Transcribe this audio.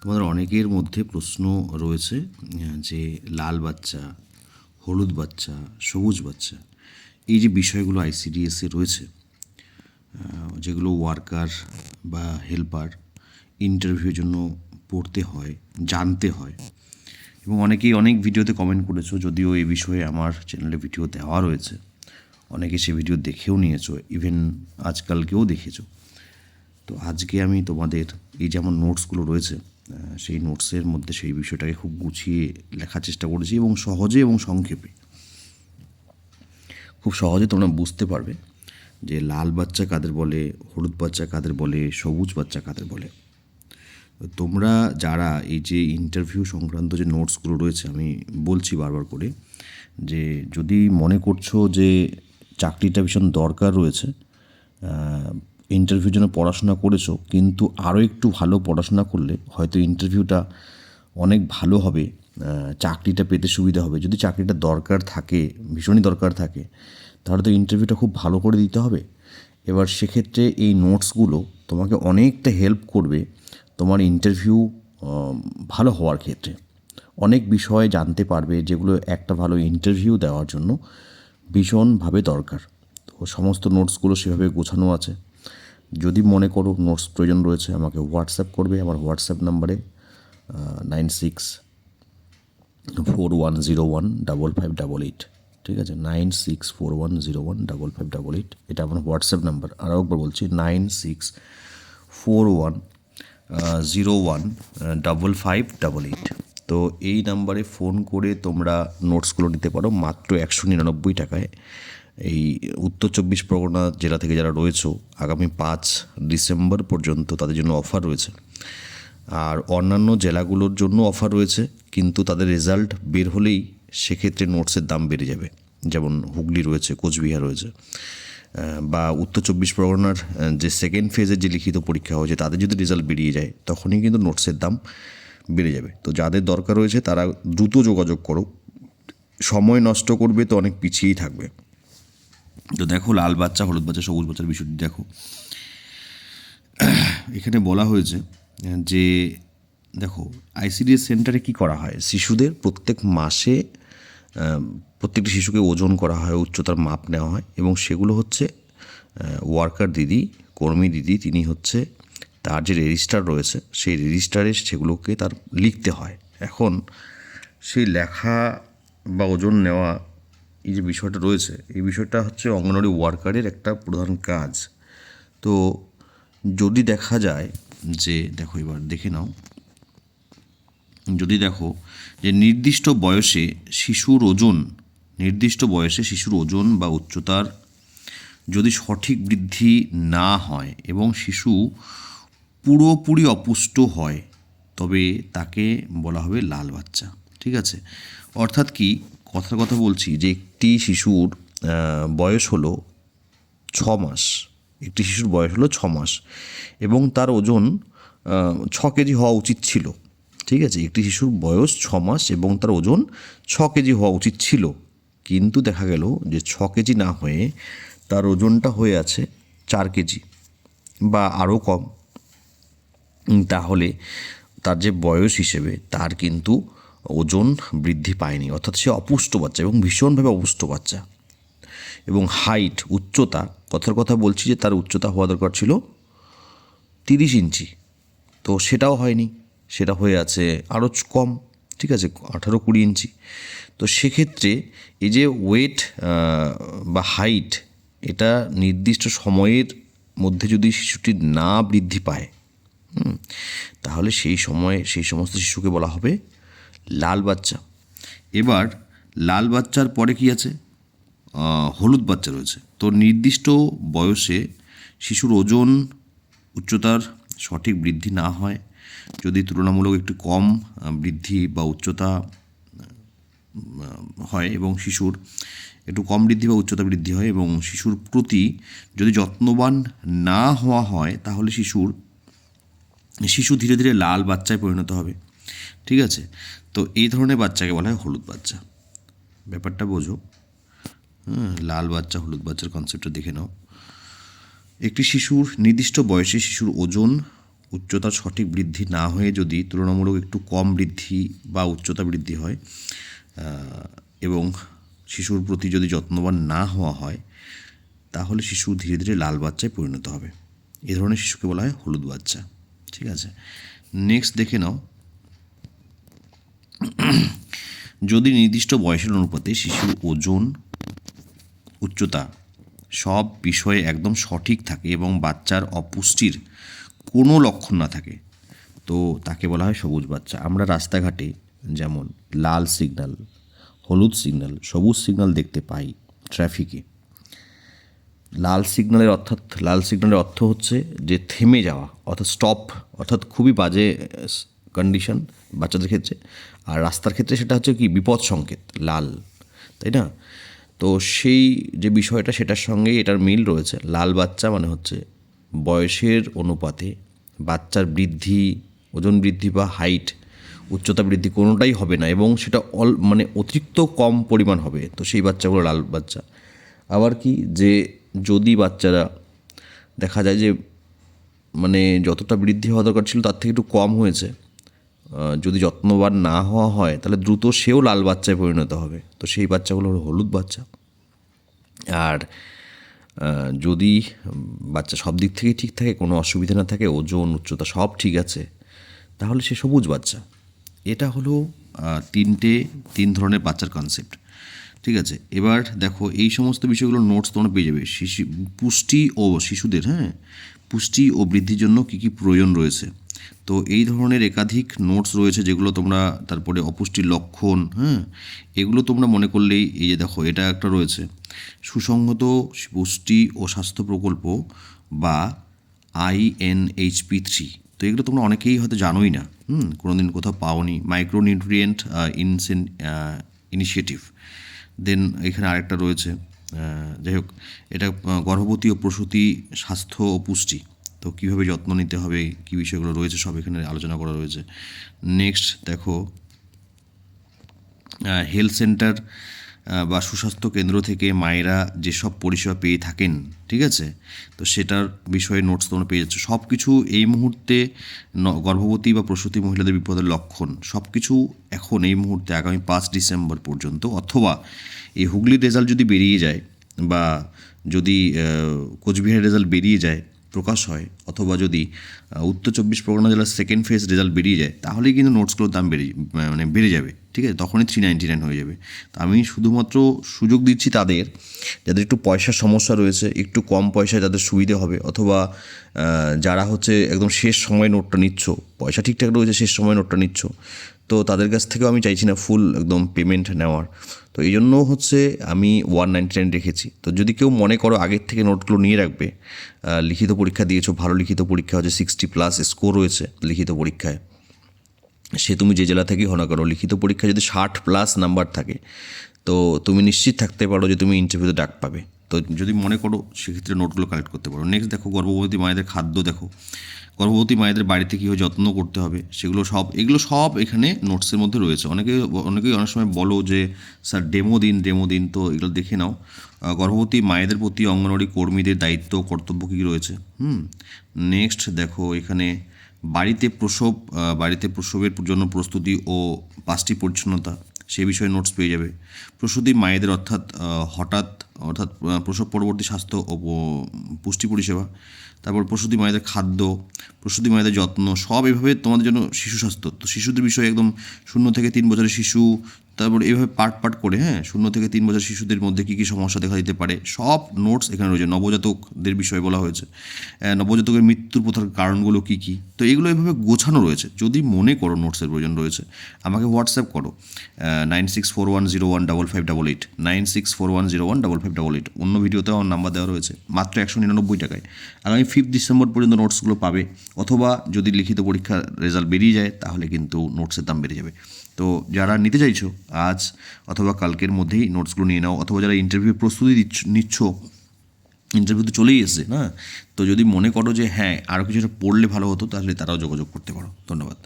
তোমাদের অনেকের মধ্যে প্রশ্ন রয়েছে যে লাল বাচ্চা, হলুদ বাচ্চা, সবুজ বাচ্চা, এই যে বিষয়গুলো আইসিডিএসে রয়েছে যেগুলো ওয়ার্কার বা হেল্পার ইন্টারভিউর জন্য পড়তে হয়, জানতে হয়। এবং অনেকেই অনেক ভিডিওতে কমেন্ট করেছ, যদিও এই বিষয়ে আমার চ্যানেলে ভিডিও দেওয়া রয়েছে। অনেকে সে ভিডিও দেখেও নিয়েছো ইভেন আজকালকেও দেখেছ। তো আজকে আমি তোমাদের এই যেমন নোটসগুলো রয়েছে সেই নোটসের মধ্যে সেই বিষয়টাকে খুব গুছিয়ে লেখার চেষ্টা করেছি এবং সহজে এবং সংক্ষেপে। খুব সহজে তোমরা বুঝতে পারবে যে লাল বাচ্চা কাদের বলে, হলুদ বাচ্চা কাদের বলে, সবুজ বাচ্চা কাদের বলে। তোমরা যারা এই যে ইন্টারভিউ সংক্রান্ত যে নোটসগুলো রয়েছে, আমি বলছি বারবার করে, যে যদি মনে করছ যে চাকরিটা ভীষণ দরকার রয়েছে ইন্টারভিউর জন্য পড়াশোনা করেছ, কিন্তু আরও একটু ভালো পড়াশোনা করলে হয়তো ইন্টারভিউটা অনেক ভালো হবে চাকরিটা পেতে সুবিধা হবে। যদি চাকরিটা দরকার থাকে, ভীষণই দরকার থাকে, তাহলে তো ইন্টারভিউটা খুব ভালো করে দিতে হবে। এবার সেক্ষেত্রে এই নোটসগুলো তোমাকে অনেকটা হেল্প করবে তোমার ইন্টারভিউ ভালো হওয়ার ক্ষেত্রে। অনেক বিষয়ে জানতে পারবে যেগুলো একটা ভালো ইন্টারভিউ দেওয়ার জন্য ভীষণভাবে দরকার। তো সমস্ত নোটসগুলো সেভাবে গোছানো আছে। যদি মনে করো নোটস প্রয়োজন রয়েছে, আমাকে হোয়াটসঅ্যাপ করবে। আমার হোয়াটসঅ্যাপ নাম্বারে nine six four one zero one double five double eight ঠিক আছে? Nine six four one zero one double five double eight এটা আমার হোয়াটসঅ্যাপ নাম্বার আরও একবার বলছি nine six four one zero one double five double eight তো এই নাম্বারে ফোন করে তোমরা নোটসগুলো নিতে পারো, মাত্র একশো নিরানব্বই টাকায়। এই উত্তর চব্বিশ পরগনা জেলা থেকে যারা রয়েছো, আগামী পাঁচ ডিসেম্বর পর্যন্ত তাদের জন্য অফার রয়েছে। আর অন্যান্য জেলাগুলোর জন্য অফার রয়েছে, কিন্তু তাদের রেজাল্ট বের হলেই সেক্ষেত্রে নোটসের দাম বেড়ে যাবে। যেমন হুগলি রয়েছে, কোচবিহার রয়েছে। বা উত্তর চব্বিশ পরগনার যে সেকেন্ড ফেজের যে লিখিত পরীক্ষা হয়েছে, তাদের যদি রেজাল্ট বেরিয়ে যায়, তখনই কিন্তু নোটসের দাম বেড়ে যাবে। তো যাদের দরকার রয়েছে, তারা দ্রুত যোগাযোগ করো। সময় নষ্ট করবে তো অনেক পিছিয়েই থাকবে। তো দেখো, লাল বাচ্চা, হলুদ বাচ্চা, সবুজ বাচ্চার বিষয়টি দেখো। এখানে বলা হয়েছে যে, দেখো আইসিডিএস সেন্টারে কি করা হয়? শিশুদের প্রত্যেক মাসে প্রত্যেকটি শিশুকে ওজন করা হয়, উচ্চতার মাপ নেওয়া হয় এবং সেগুলো হচ্ছে ওয়ার্কার দিদি, কর্মী দিদি, তিনি হচ্ছে তার যে রেজিস্টার রয়েছে, সেই রেজিস্টারে সেগুলোকে তার লিখতে হয়। এখন সেই লেখা বা ওজন নেওয়া এই যে বিষয়টা রয়েছে, এই বিষয়টা হচ্ছে অঙ্গনওয়াড়ি ওয়ার্কারের একটা প্রধান কাজ। তো যদি দেখা যায় যে, দেখো এবার দেখে নাও। যদি দেখো যে নির্দিষ্ট বয়সে শিশুর ওজন, নির্দিষ্ট বয়সে শিশুর ওজন বা উচ্চতার যদি সঠিক বৃদ্ধি না হয় এবং শিশু পুরোপুরি অপুষ্ট হয়, তবে তাকে বলা হবে লাল বাচ্চা, ঠিক আছে? অর্থাৎ কি? কথার কথা বলছি যে একটি শিশুর বয়স হলো ছ মাস। একটি শিশুর বয়স হলো ছ মাস এবং তার ওজন ছ কেজি হওয়া উচিত ছিল। ঠিক আছে? একটি শিশুর বয়স ছ মাস এবং তার ওজন ছ কেজি হওয়া উচিত ছিল। কিন্তু দেখা গেল যে ছ কেজি না হয়ে তার ওজনটা হয়ে আছে চার কেজি বা আরও কম। তাহলে তার যে বয়স হিসেবে তার কিন্তু ওজন বৃদ্ধি পায়নি। অর্থাৎ সে অপুষ্ট বাচ্চা এবং ভীষণভাবে অপুষ্ট বাচ্চা। এবং হাইট উচ্চতা, কথার কথা বলছি যে তার উচ্চতা হওয়া দরকার ছিল তিরিশ ইঞ্চি। তো সেটাও হয়নি। সেটা হয়ে আছে আরও কম, ঠিক আছে, আঠারো কুড়ি ইঞ্চি। তো সেক্ষেত্রে এই যে ওয়েট বা হাইট এটা নির্দিষ্ট সময়ের মধ্যে যদি শিশুটি না বৃদ্ধি পায় তাহলে সেই সময়ে, সেই সমস্ত শিশুকে বলা হবে লাল বাচ্চা। এবার লাল বাচ্চার পরে কি আছে? হলুদ বাচ্চা রয়েছে। তো নির্দিষ্ট বয়সে শিশুর ওজন উচ্চতার সঠিক বৃদ্ধি না হয়, যদি তুলনামূলক একটু কম বৃদ্ধি বা উচ্চতা হয় এবং শিশুর একটু কম বৃদ্ধি বা উচ্চতা বৃদ্ধি হয় এবং শিশুর প্রতি যদি যত্নবান না হওয়া হয়, তাহলে শিশুর, শিশু ধীরে ধীরে লাল বাচ্চায় পরিণত হবে। ঠিক আছে? তো এই ধরনের বাচ্চাকে বলা হয় হলুদ বাচ্চা। ব্যাপারটা বোঝো। হ্যাঁ লাল বাচ্চা, হলুদ বাচ্চার কনসেপ্টটা দেখে নাও। একটি শিশুর নির্দিষ্ট বয়সে শিশুর ওজন উচ্চতা সঠিক বৃদ্ধি না হয়ে যদি তুলনামূলক একটু কম বৃদ্ধি বা উচ্চতা বৃদ্ধি হয় এবং শিশুর প্রতি যদি যত্নবান না হওয়া হয়, তাহলে শিশু ধীরে ধীরে লাল বাচ্চায় পরিণত হবে। এ ধরনের শিশুকে বলা হয় হলুদ বাচ্চা। ঠিক আছে? নেক্সট দেখে নাও। যদি নির্দিষ্ট বয়সের অনুপাতে শিশুর ওজন, উচ্চতা সব বিষয়ে একদম সঠিক থাকে এবং বাচ্চার অপুষ্টির কোনো লক্ষণ না থাকে, তো তাকে বলা হয় সবুজ বাচ্চা। আমরা রাস্তাঘাটে যেমন লাল সিগন্যাল হলুদ সিগন্যাল সবুজ সিগন্যাল দেখতে পাই ট্রাফিকে লাল সিগন্যালের অর্থাৎ, লাল সিগন্যালের অর্থ হচ্ছে যে থেমে যাওয়া, অর্থাৎ স্টপ অর্থাৎ খুবই বাজে কন্ডিশন বাচ্চাদের ক্ষেত্রে। আর রাস্তার ক্ষেত্রে সেটা হচ্ছে কি বিপদ সংকেত, লাল, তাই না? তো সেই যে বিষয়টা সেটার সঙ্গে এটার মিল রয়েছে। লাল বাচ্চা মানে হচ্ছে বয়সের অনুপাতে বাচ্চার বৃদ্ধি, ওজন বৃদ্ধি বা হাইট উচ্চতা বৃদ্ধি কোনোটাই হবে না এবং সেটা অল মানে অতিরিক্ত কম পরিমাণ হবে। তো সেই বাচ্চাগুলো লাল বাচ্চা। আবার কি যে যদি বাচ্চারা দেখা যায় যে মানে যতটা বৃদ্ধি হওয়া দরকার ছিল তার থেকে একটু কম হয়েছে যদি যত্নবান না হওয়া হয়, তাহলে দ্রুত সেও লাল বাচ্চায় পরিণত হবে। তো সেই বাচ্চাগুলো হলো হলুদ বাচ্চা। আর যদি বাচ্চা সব দিক থেকেই ঠিক থাকে, কোনো অসুবিধা না থাকে, ওজন, উচ্চতা সব ঠিক আছে, তাহলে সে সবুজ বাচ্চা। এটা হলো তিনটে, তিন ধরনের বাচ্চার কনসেপ্ট ঠিক আছে? এবার দেখো, এই সমস্ত বিষয়গুলো নোটস তোমরা পেয়ে যাবে। শিশু, পুষ্টি ও শিশুদের হ্যাঁ? পুষ্টি ও বৃদ্ধির জন্য কী কী প্রয়োজন রয়েছে? তো এই ধরনের একাধিক নোটস রয়েছে যেগুলো তোমরা তারপরে অপুষ্টির লক্ষণ হ্যাঁ? এগুলো তোমরা মনে করলেই এই যে দেখো, এটা একটা রয়েছে। সুসংহত পুষ্টি ও স্বাস্থ্য প্রকল্প বা আইএনএইচপি থ্রি। তো এগুলো তোমরা অনেকেই হয়তো জানোই না, হুম? কোনোদিন কোথাও পাওনি। Micronutrient insane initiative. দেন এখানে আরেকটা রয়েছে যাই হোক, এটা গর্ভবতী ও প্রসূতি স্বাস্থ্য ও পুষ্টি। তো কীভাবে যত্ন নিতে হবে, কী বিষয়গুলো রয়েছে, সব এখানে আলোচনা করা রয়েছে। নেক্সট দেখো হেলথ সেন্টার বা সুস্বাস্থ্য কেন্দ্র থেকে মায়েরা যেসব পরিষেবা পেয়ে থাকেন, ঠিক আছে? তো সেটার বিষয়ে নোটস তোমরা পেয়ে যাচ্ছ। সব কিছু এই মুহূর্তে গর্ভবতী বা প্রসূতি মহিলাদের বিপদের লক্ষণ। সব কিছু এখন এই মুহূর্তে আগামী পাঁচ ডিসেম্বর পর্যন্ত। অথবা এই হুগলির রেজাল্ট যদি বেরিয়ে যায় বা যদি কোচবিহারের রেজাল্ট বেরিয়ে যায় প্রকাশ হয় অথবা যদি উত্তর চব্বিশ পরগনা জেলার সেকেন্ড ফেজ রেজাল্ট বেরিয়ে যায়, তাহলেই কিন্তু নোটসগুলোর দাম বেড়ে মানে বেড়ে যাবে, ঠিক আছে? তখনই থ্রি নাইনটি নাইন হয়ে যাবে। তো আমি শুধুমাত্র সুযোগ দিচ্ছি তাদের, যাদের একটু পয়সার সমস্যা রয়েছে, একটু কম পয়সায় যাদের সুবিধে হবে, অথবা যারা হচ্ছে একদম শেষ সময় নোটটা নিচ্ছ, পয়সা ঠিকঠাক রয়েছে, শেষ সময় নোটটা নিচ্ছ তো তাদের কাছ থেকেও আমি চাইছি না ফুল একদম পেমেন্ট নেওয়ার। তো এই জন্য হচ্ছে আমি ওয়ান নাইনটি নাইন রেখেছি। তো যদি কেউ মনে করো আগের থেকে নোটগুলো নিয়ে রাখবে লিখিত পরীক্ষা দিয়েছ, ভালো লিখিত পরীক্ষা হচ্ছে সিক্সটি প্লাস স্কোর রয়েছে লিখিত পরীক্ষায়। সে তুমি যে জেলা থেকেই হো না করো লিখিত পরীক্ষা যদি ষাট প্লাস নাম্বার থাকে, তো তুমি নিশ্চিত থাকতে পারো যে তুমি ইন্টারভিউতে ডাক পাবে। তো যদি মনে করো সেক্ষেত্রে নোটগুলো কালেক্ট করতে পারো। নেক্সট দেখো, গর্ভবতী মায়েদের খাদ্য দেখো। গর্ভবতী মায়েদের বাড়িতে কীভাবে যত্ন করতে হবে, সেগুলো সব, এগুলো সব এখানে নোটসের মধ্যে রয়েছে। অনেকে, অনেকেই অনেক সময় বলো যে, স্যার ডেমো দিন ডেমো দিন। তো এগুলো দেখে নাও। গর্ভবতী মায়েদের প্রতি অঙ্গনওয়াড়ি কর্মীদের দায়িত্ব, কর্তব্য কী রয়েছে? হুম নেক্সট দেখো, এখানে বাড়িতে প্রসব বাড়িতে প্রসবের জন্য প্রস্তুতি ও পাঁচটি পরিচ্ছন্নতা। সে বিষয়ে নোটস পেয়ে যাবে। প্রসূতি মায়েদের অর্থাৎ হঠাৎ, অর্থাৎ প্রসব পরবর্তী স্বাস্থ্য ও, পুষ্টি পরিষেবা, তারপর প্রসূতি মায়েদের খাদ্য, প্রসূতি মায়েদের যত্ন, সব এভাবে তোমাদের জন্য শিশু স্বাস্থ্য। তো শিশুদের বিষয়ে একদম শূন্য থেকে তিন বছরের শিশু তারপর এইভাবে পার্ট পার্ট করে হ্যাঁ শূন্য থেকে তিন বছর শিশুদের মধ্যে কী কী সমস্যা দেখা দিতে পারে, সব নোটস এখানে রয়েছে। নবজাতকদের বিষয়ে বলা হয়েছে। নবজাতকের মৃত্যুর প্রথার কারণগুলো কী কী? তো এগুলো এভাবে গোছানো রয়েছে। যদি মনে করো নোটসের প্রয়োজন রয়েছে, আমাকে হোয়াটসঅ্যাপ করো। Nine six four one zero one double five double eight nine six four one zero one double five double eight অন্য ভিডিওতেও আমার নাম্বার দেওয়া রয়েছে, মাত্র একশো নিরানব্বই টাকায়। আগামী ফিফথ ডিসেম্বর পর্যন্ত নোটসগুলো পাবে, অথবা যদি লিখিত পরীক্ষার রেজাল্ট বেরিয়ে যায়, তাহলে কিন্তু নোটসের দাম বেড়ে যাবে। তো যারা নিতে চাইছো আজ অথবা কালকের মধ্যেই নোটসগুলো নিয়ে নাও, অথবা যারা ইন্টারভিউ প্রস্তুতি নিচ্ছ ইন্টারভিউ তো চলেই এসছে, না? তো যদি মনে করো যে হ্যাঁ আরও কিছুটা পড়লে ভালো হতো, তাহলে তারাও যোগাযোগ করতে পারো। ধন্যবাদ।